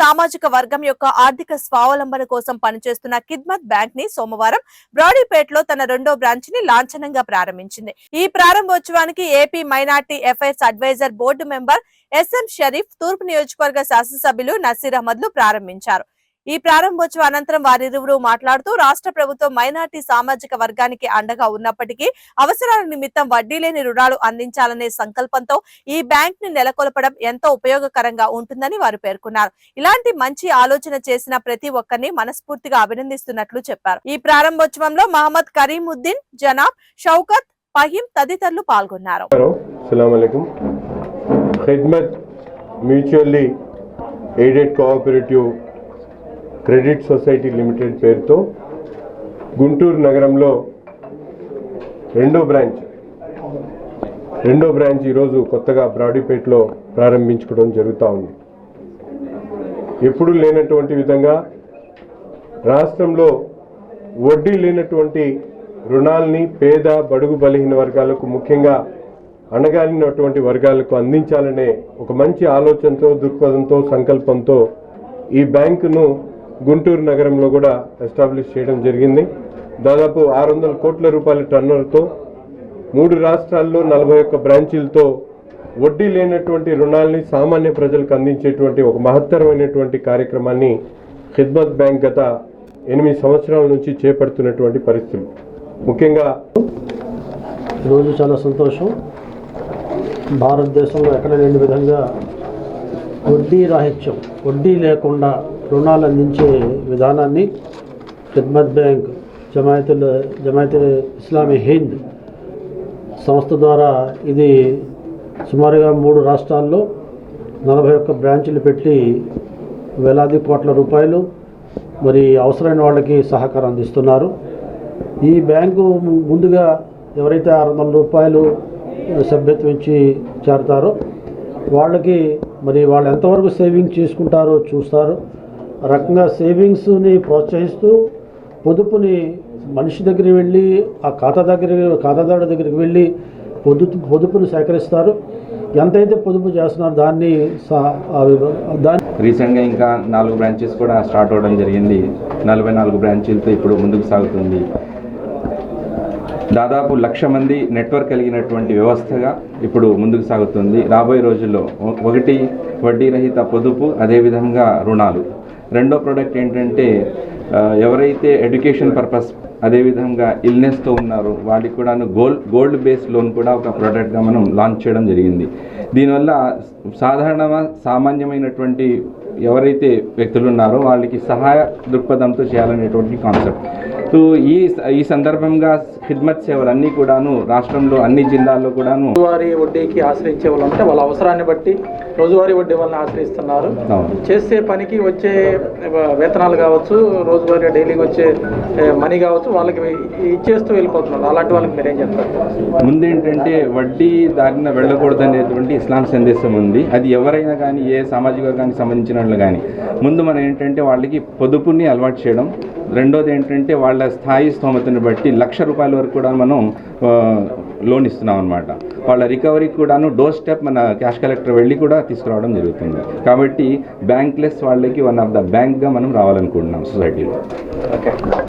సామాజిక వర్గం యొక్క ఆర్థిక స్వావలంబన కోసం పనిచేస్తున్న కిద్మత్ బ్యాంక్ని సోమవారం బ్రాడీపేటలో తన రెండో బ్రాంచ్ని లాంఛనంగా ప్రారంభించింది. ఈ ప్రారంభోత్సవానికి AP minority affairs advisor board member SM Sharif తూర్పు నియోజకవర్గ శాసనసభ్యులు నసీర్ అహ్మద్లు ప్రారంభించారు. ఈ ప్రారంభోత్సవ అనంతరం వారిరువురు మాట్లాడుతూ రాష్ట్ర ప్రభుత్వం మైనార్టీ సామాజిక వర్గానికి అండగా ఉన్నప్పటికీ అవసరాల నిమిత్తం వడ్డీ లేని రుణాలు అందించాలనే సంకల్పంతో ఈ బ్యాంక్ని నెలకొల్పడం ఎంతో ఉపయోగకరంగా ఉంటుందని వారు పేర్కొన్నారు. ఇలాంటి మంచి ఆలోచన చేసిన ప్రతి ఒక్కరిని మనస్ఫూర్తిగా అభినందిస్తున్నట్లు చెప్పారు. ఈ ప్రారంభోత్సవంలో మహమ్మద్ కరీముద్దీన్ జనాబ్ షౌకత్ ఫహీం తదితరులు పాల్గొన్నారు. Mutually aided cooperative credit society limited పేరుతో గుంటూరు నగరంలో రెండో బ్రాంచ్ రెండో బ్రాంచ్ ఈరోజు కొత్తగా బ్రాడీపేటలో ప్రారంభించుకోవడం జరుగుతూ ఉంది. ఎప్పుడూ లేనటువంటి విధంగా రాష్ట్రంలో వడ్డీ లేనటువంటి రుణాల్ని పేద బడుగు బలహీన వర్గాలకు ముఖ్యంగా అణగాలినటువంటి వర్గాలకు అందించాలనే ఒక మంచి ఆలోచనతో దృక్పథంతో సంకల్పంతో ఈ బ్యాంకును గుంటూరు నగరంలో కూడా ఎస్టాబ్లిష్ చేయడం జరిగింది. దాదాపు ఆరు వందల కోట్ల రూపాయల టర్నర్తో మూడు రాష్ట్రాల్లో నలభై ఒక్క బ్రాంచీలతో వడ్డీ లేనటువంటి రుణాల్ని సామాన్య ప్రజలకు అందించేటువంటి ఒక మహత్తరమైనటువంటి కార్యక్రమాన్ని ఖిద్మత్ బ్యాంక్ గత ఎనిమిది సంవత్సరాల నుంచి చేపడుతున్నటువంటి పరిస్థితులు. ముఖ్యంగా ఈరోజు చాలా సంతోషం. భారతదేశంలో ఎక్కడ లేని విధంగా వడ్డీ రాహిత్యం వడ్డీ లేకుండా రుణాలు అందించే విధానాన్ని ఖిద్మత్ బ్యాంక్ జమాయతుల్ జమాయత్ ఇస్లామీ హింద్ సంస్థ ద్వారా ఇది సుమారుగా మూడు రాష్ట్రాల్లో నలభై ఒక్క బ్రాంచులు పెట్టి వేలాది కోట్ల రూపాయలు మరి అవసరమైన వాళ్ళకి సహకారం అందిస్తున్నారు. ఈ బ్యాంకు ముందుగా ఎవరైతే ఆరు వందల రూపాయలు సభ్యత్వం ఇచ్చి చేరతారో వాళ్ళకి మరి వాళ్ళు ఎంతవరకు సేవింగ్ చేసుకుంటారో చూస్తారు. రకంగా సేవింగ్స్ని ప్రోత్సహిస్తూ పొదుపుని మనిషి దగ్గరికి వెళ్ళి ఆ ఖాతా దగ్గర ఖాతాదారు దగ్గరికి వెళ్ళి పొదుపు పొదుపును సేకరిస్తారు. ఎంతైతే పొదుపు చేస్తున్నారో దాన్ని దాన్ని రీసెంట్గా ఇంకా నాలుగు బ్రాంచెస్ కూడా స్టార్ట్ అవ్వడం జరిగింది. నలభై నాలుగు బ్రాంచీలతో ఇప్పుడు ముందుకు సాగుతుంది. దాదాపు లక్ష మంది నెట్వర్క్ కలిగినటువంటి వ్యవస్థగా ఇప్పుడు ముందుకు సాగుతుంది. రాబోయే రోజుల్లో ఒకటి వడ్డీ రహిత పొదుపు అదేవిధంగా రుణాలు. రెండో ప్రోడక్ట్ ఏంటంటే ఎవరైతే ఎడ్యుకేషన్ పర్పస్ అదేవిధంగా ఇల్నెస్తో ఉన్నారో వాళ్ళకి కూడా గోల్డ్ గోల్డ్ బేస్ లోన్ కూడా ఒక ప్రోడక్ట్గా మనం లాంచ్ చేయడం జరిగింది. దీనివల్ల సాధారణ సామాన్యమైనటువంటి ఎవరైతే వ్యక్తులు ఉన్నారో వాళ్ళకి సహాయ దృక్పథంతో చేయాలనేటువంటి కాన్సెప్ట్ సో ఈ ఈ సందర్భంగా ఖిద్మత్ సేవలు అన్నీ కూడాను రాష్ట్రంలో అన్ని జిల్లాల్లో కూడాను రోజువారీ వడ్డీకి ఆశ్రయించే వాళ్ళు ఉంటే వాళ్ళ అవసరాన్ని బట్టి రోజువారీ వడ్డీ వాళ్ళని ఆశ్రయిస్తున్నారు. చేసే పనికి వచ్చే వేతనాలు కావచ్చు రోజువారీ డైలీకి వచ్చే మనీ కావచ్చు వాళ్ళకి ఇచ్చేస్తూ వెళ్ళిపోతున్నారు. అలాంటి వాళ్ళకి మీరేం చెప్తారు? ముందేంటంటే వడ్డీ దారిన వెళ్ళకూడదనేటువంటి ఇస్లాం సందేశం ఉంది. అది ఎవరైనా కానీ ఏ సామాజిక వర్గానికి సంబంధించిన వాళ్ళు కానీ ముందు మనం ఏంటంటే వాళ్ళకి పొదుపుని అలవాటు చేయడం రెండోది ఏంటంటే వాళ్ళ స్థాయి స్తోమతను బట్టి లక్ష రూపాయల వరకు కూడా మనం లోన్ ఇస్తున్నాం అనమాట వాళ్ళ రికవరీకి కూడాను డోర్ స్టెప్ మన క్యాష్ కలెక్టర్ వెళ్ళి కూడా తీసుకురావడం జరుగుతుంది. కాబట్టి బ్యాంక్లెస్ వాళ్ళకి వన్ ఆఫ్ ద బ్యాంక్గా మనం రావాలనుకుంటున్నాం సొసైటీలో. ఓకే.